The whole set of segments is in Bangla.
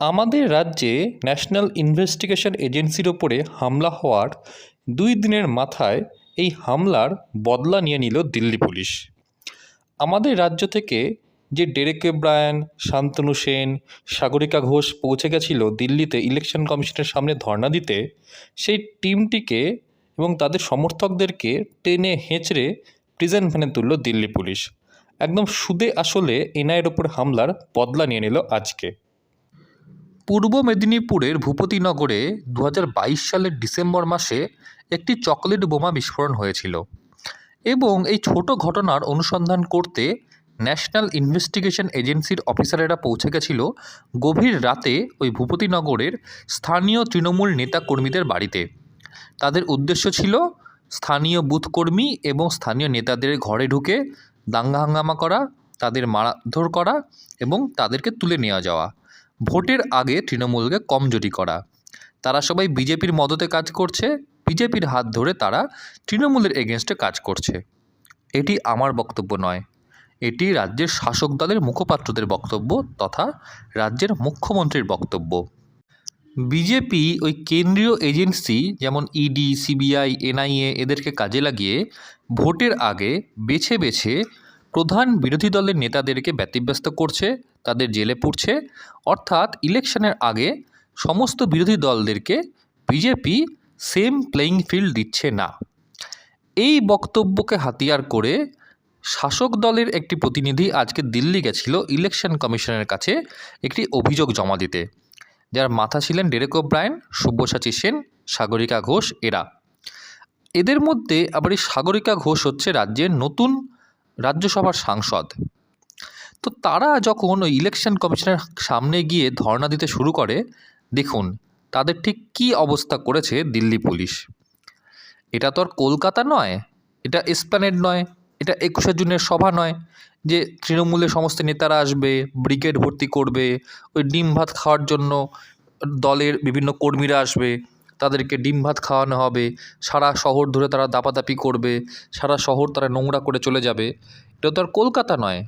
আমাদের রাজ্যে ন্যাশনাল ইনভেস্টিগেশন এজেন্সির ওপরে হামলা হওয়ার দুই দিনের মাথায় এই হামলার বদলা নিয়ে নিল দিল্লি পুলিশ। আমাদের রাজ্য থেকে যে ডেরেক ব্রায়ান, শান্তনু সেন, সাগরিকা ঘোষ পৌঁছে গেছিল দিল্লিতে ইলেকশন কমিশনের সামনে ধর্ণা দিতে, সেই টিমটিকে এবং তাদের সমর্থকদেরকে টেনে হেঁচড়ে প্রিজন ভ্যানে তুলল দিল্লি পুলিশ। একদম সুদে আসলে এনআইয়ের ওপর হামলার বদলা নিয়ে নিল আজকে। পূর্ব মেদিনীপুরের ভূপতিনগরে দু হাজার বাইশ সালের ডিসেম্বর মাসে একটি চকলেট বোমা বিস্ফোরণ হয়েছিল এবং এই ছোট ঘটনার অনুসন্ধান করতে ন্যাশনাল ইনভেস্টিগেশন এজেন্সির অফিসারেরা পৌঁছে গেছিল গভীর রাতে ওই ভূপতিনগরের স্থানীয় তৃণমূল নেতা কর্মীদের বাড়িতে। তাদের উদ্দেশ্য ছিল স্থানীয় বুথকর্মী এবং স্থানীয় নেতাদের ঘরে ঢুকে দাঙ্গা হাঙ্গামা করা, তাদের মারধর করা এবং তাদেরকে তুলে নেওয়া যাওয়া। ভোটের আগে তৃণমূলকে কমজোরি করা। তারা সবাই বিজেপির মদতে কাজ করছে, বিজেপির হাত ধরে তারা তৃণমূলের এগেনস্টে কাজ করছে। এটি আমার বক্তব্য নয়। এটি রাজ্যের শাসক দলের মুখপাত্রদের বক্তব্য তথা রাজ্যের মুখ্যমন্ত্রীর বক্তব্য। বিজেপি ওই কেন্দ্রীয় এজেন্সি যেমন ইডি সিবিআই এনআইএ এদেরকে কাজে লাগিয়ে ভোটের আগে বেছে বেছে প্রধান বিরোধী দলের নেতাদেরকে ব্যতিব্যস্ত করছে তাদের জেলে পুড়ছে। অর্থাৎ ইলেকশনের আগে সমস্ত বিরোধী দলদেরকে বিজেপি সেম প্লেয়িং ফিল্ড দিচ্ছে না। এই বক্তব্যকে হাতিয়ার করে শাসক দলের একটি প্রতিনিধি আজকে দিল্লি গেছিল ইলেকশন কমিশনের কাছে একটি অভিযোগ জমা দিতে। যার মাথা ছিলেন ডেরেক ব্রায়ন সব্যসাচী সেন, সাগরিকা ঘোষ এরা। এদের মধ্যে আবার এই সাগরিকা ঘোষ হচ্ছে রাজ্যের নতুন রাজ্যসভার সাংসদ। তো তারা যখন ওই ইলেকশন কমিশনের সামনে গিয়ে ধর্ণা দিতে শুরু করে, দেখুন তাদের ঠিক কী অবস্থা করেছে দিল্লি পুলিশ। এটা তো আর কলকাতা নয়, এটা স্প্যানেড নয়, এটা একুশে জুনের সভা নয়, যে তৃণমূলের সমস্ত নেতারা আসবে ব্রিগেড ভর্তি করবে, ওই ডিম ভাত খাওয়ার জন্য দলের বিভিন্ন কর্মীরা আসবে, তাদেরকে ডিম ভাত খাওয়ানো হবে, সারা শহর ধরে তারা দাপাদাপি করবে, সারা শহর তারা নোংরা করে চলে যাবে, এটা তো আর কলকাতা নয়।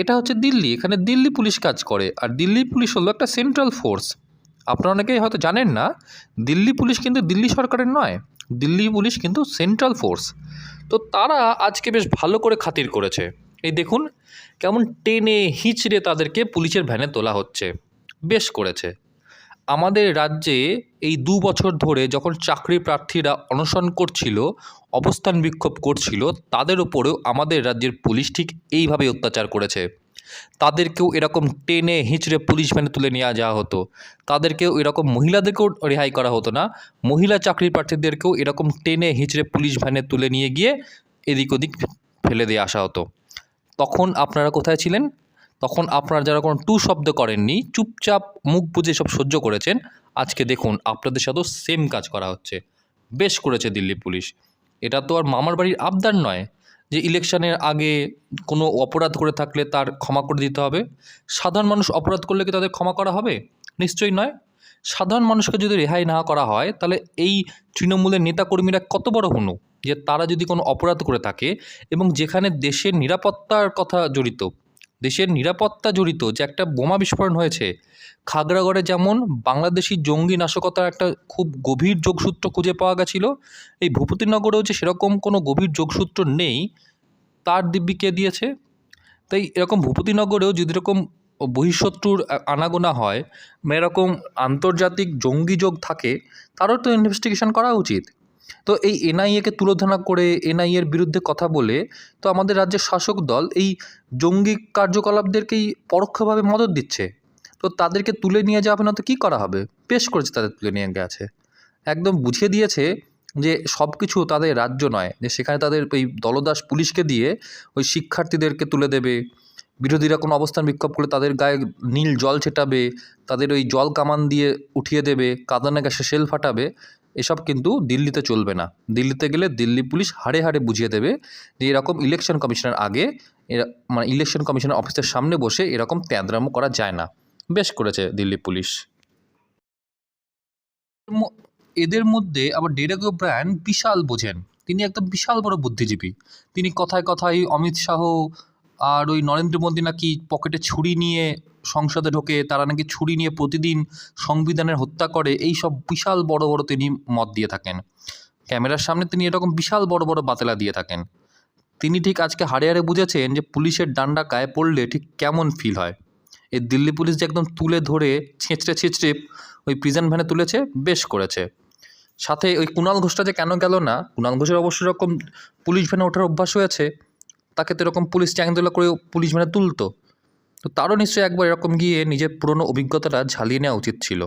এটা হচ্ছে দিল্লি, এখানে দিল্লি পুলিশ কাজ করে। আর দিল্লি পুলিশ হলো একটা সেন্ট্রাল ফোর্স আপনারা অনেকেই হয়তো জানেন না, দিল্লি পুলিশ কিন্তু দিল্লি সরকারের নয়, দিল্লি পুলিশ কিন্তু সেন্ট্রাল ফোর্স তো তারা আজকে বেশ ভালো করে খাতির করেছে। এই দেখুন, কেমন টেনে হিচড়ে তাদেরকে পুলিশের ভ্যানে তোলা হচ্ছে। বেশ করেছে। আমাদের রাজ্যে এই দু বছর ধরে যখন চাকরি প্রার্থীরা অনশন করছিল, অবস্থান বিক্ষোভ করছিল, তাদের ওপরেও আমাদের রাজ্যের পুলিশ ঠিক এইভাবে অত্যাচার করেছে। তাদেরকেও এরকম টেনে হিঁচড়ে পুলিশ ভ্যানে তুলে নেওয়া যাওয়া হতো। তাদেরকেও এরকম মহিলাদেরকেও রেহাই করা হতো না। মহিলা চাকরি প্রার্থীদেরকেও এরকম টেনে হিঁচড়ে পুলিশ ভ্যানে তুলে নিয়ে গিয়ে এদিক ওদিক ফেলে দিয়ে আসা হতো। তখন আপনারা কোথায় ছিলেন? তখন আপনারা যারা কোনো টু শব্দ করেননি, চুপচাপ মুখ বুজে সব সহ্য করেছেন। আজকে দেখুন, আপনাদের সাথেও সেম কাজ করা হচ্ছে। বেশ করেছে দিল্লি পুলিশ। এটা তো আর মামার বাড়ির আবদার নয় যে ইলেকশনের আগে কোনো অপরাধ করে থাকলে তার ক্ষমা করে দিতে হবে। সাধারণ মানুষ অপরাধ করলে কি তাদের ক্ষমা করা হবে? নিশ্চয়ই নয়। সাধারণ মানুষকে যদি রেহাই না করা হয়, তাহলে এই তৃণমূলের নেতাকর্মীরা কত বড় হনু? যে তারা যদি কোনো অপরাধ করে থাকে এবং যেখানে দেশের নিরাপত্তার কথা জড়িত দেশের নিরাপত্তা জড়িত যে একটা বোমা বিস্ফোরণ হয়েছে, খাগড়াগড়ে যেমন বাংলাদেশি জঙ্গি নাশকতার একটা খুব গভীর যোগসূত্র খুঁজে পাওয়া গেছিল, এই ভূপতিনগরেও যে সেরকম কোনো গভীর যোগসূত্র নেই, তার দিব্যি কে দিয়েছে? তাই এরকম ভূপতিনগরেও যদি এরকম বহিঃশত্রুর আনাগোনা হয় বা এরকম আন্তর্জাতিক জঙ্গি যোগ থাকে, তারও তো ইনভেস্টিগেশন করা উচিত। তো এই এনআইএকে তুলোধনা করে এনআইএর বিরুদ্ধে কথা বলে, তো আমাদের রাজ্যের শাসক দল এই জঙ্গি কার্যকলাপদেরকেই পরোক্ষভাবে মদত দিচ্ছে। তো তাদেরকে তুলে নিয়ে যাবে না তো কী করা হবে? পেশ করেছে তাদের তুলে নিয়ে গেছে। একদম বুঝিয়ে দিয়েছে যে সব কিছু তাদের রাজ্য নয়, যে সেখানে তাদের ওই দলদাস পুলিশকে দিয়ে ওই শিক্ষার্থীদেরকে তুলে দেবে। বিরোধীরা কোনো অবস্থান বিক্ষোভ করলে তাদের গায়ে নীল জল ছেটাবে, তাদের ওই জল কামান দিয়ে উঠিয়ে দেবে, কাঁদানে গ্যাসে শেল ফাটাবে। এসব কিন্তু দিল্লিতে চলবে না। দিল্লিতে গেলে দিল্লি পুলিশ হাড়ে হাড়ে বুঝিয়ে দেবে যে এরকম ইলেকশন কমিশনের আগে মানে ইলেকশন কমিশনের অফিসের সামনে বসে এরকম ত্যাঁদরামো করা যায় না। বেশ করেছে দিল্লি পুলিশ। এদের মধ্যে আবার ডেরেক ব্র্যান্ড বিশাল বোঝেন। তিনি একদম বিশাল বড় বুদ্ধিজীবী। তিনি কথায় কথায় অমিত শাহ আর ওই নরেন্দ্র মোদী নাকি পকেটে ছুরি নিয়ে সংসদে ঢোকে, তারা নাকি ছুরি নিয়ে প্রতিদিন সংবিধানের হত্যা করে, এই সব বিশাল বড় বড় তিনি মত দিয়ে থাকেন। ক্যামেরার সামনে তিনি এরকম বিশাল বড় বড় বাতেলা দিয়ে থাকেন। তিনি ঠিক আজকে হারে হারে বুঝেছেন যে পুলিশের ডান্ডা গায়ে পড়লে ঠিক কেমন ফিল হয়। এই দিল্লি পুলিশ যে একদম তুলে ধরে, ছেঁচড়ে ছেঁচড়ে ওই প্রিজন ভ্যানে তুলেছে, বেশ করেছে। সাথে ওই কুণাল ঘোষটা যে কেন গেল না, কুণাল ঘোষের অবশ্য এরকম পুলিশ ভ্যানে ওঠার অভ্যাস হয়েছে। তাকে তো এরকম পুলিশ চ্যাংদোলা করে পুলিশ মানে তুলতো। তো তারও নিশ্চয়ই একবার এরকম গিয়ে নিজের পুরনো অভিজ্ঞতাটা ঝালিয়ে নেওয়া উচিত ছিল।